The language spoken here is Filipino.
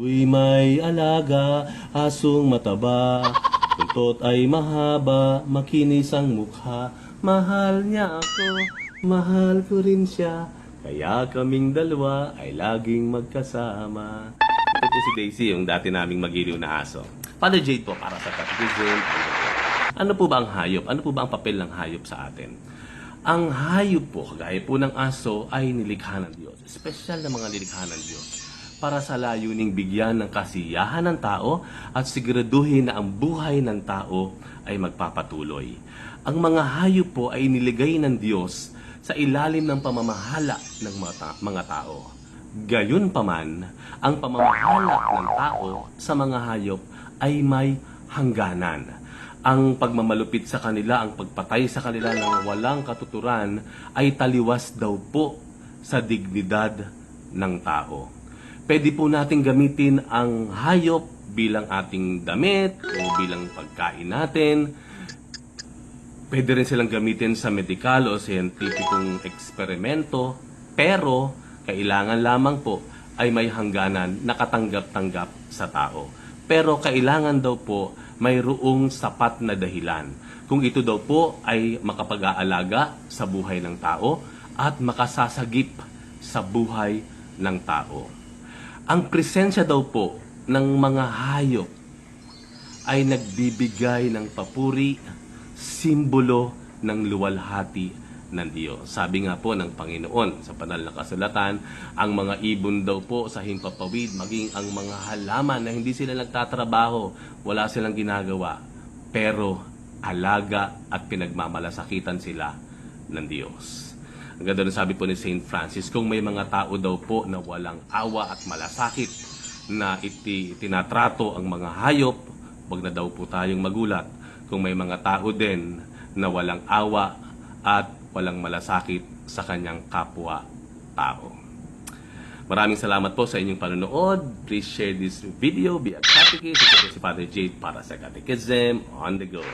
Uy may alaga, asong mataba, tuntot ay mahaba, makinis ang mukha, mahal niya ako, mahal ko rin siya, kaya kaming dalawa ay laging magkasama. Ito po si Daisy, yung dati naming magiliw na aso. Father Jade po, para sa catechism. Ano po ba ang hayop? Ano po ba ang papel ng hayop sa atin? Ang hayop po, kagaya po ng aso, ay nilikha ng Diyos. Espesyal na mga nilikha ng Diyos para sa layuning bigyan ng kasiyahan ng tao at siguraduhin na ang buhay ng tao ay magpapatuloy. Ang mga hayop po ay niligay ng Diyos sa ilalim ng pamamahala ng mga, ta- mga tao. Gayon paman, ang pamamahala ng tao sa mga hayop ay may hangganan. Ang pagmamalupit sa kanila, ang pagpatay sa kanila ng walang katuturan ay taliwas daw po sa dignidad ng tao. Pwede po natin gamitin ang hayop bilang ating damit o bilang pagkain natin. Pwede rin silang gamitin sa medikal o scientificong eksperimento, pero kailangan lamang po ay may hangganan na katanggap-tanggap sa tao. Pero kailangan daw po mayroong sapat na dahilan. Kung ito daw po ay makapag-aalaga sa buhay ng tao at makasasagip sa buhay ng tao. Ang presensya daw po ng mga hayop ay nagbibigay ng papuri, simbolo ng luwalhati ng Diyos. Sabi nga po ng Panginoon sa banal na kasulatan, ang mga ibon daw po sa himpapawid, maging ang mga halaman na hindi sila nagtatrabaho, wala silang ginagawa, pero alaga at pinagmamalasakitan sila ng Diyos. Ang ganda ng sabi po ni St. Francis, kung may mga tao daw po na walang awa at malasakit na iti, tinatrato ang mga hayop, wag na daw po tayong magulat. Kung may mga tao din na walang awa at walang malasakit sa kanyang kapwa-tao. Maraming salamat po sa inyong panonood. Please share this video via catechism. Ito si Father Jade para sa Catechism on the go.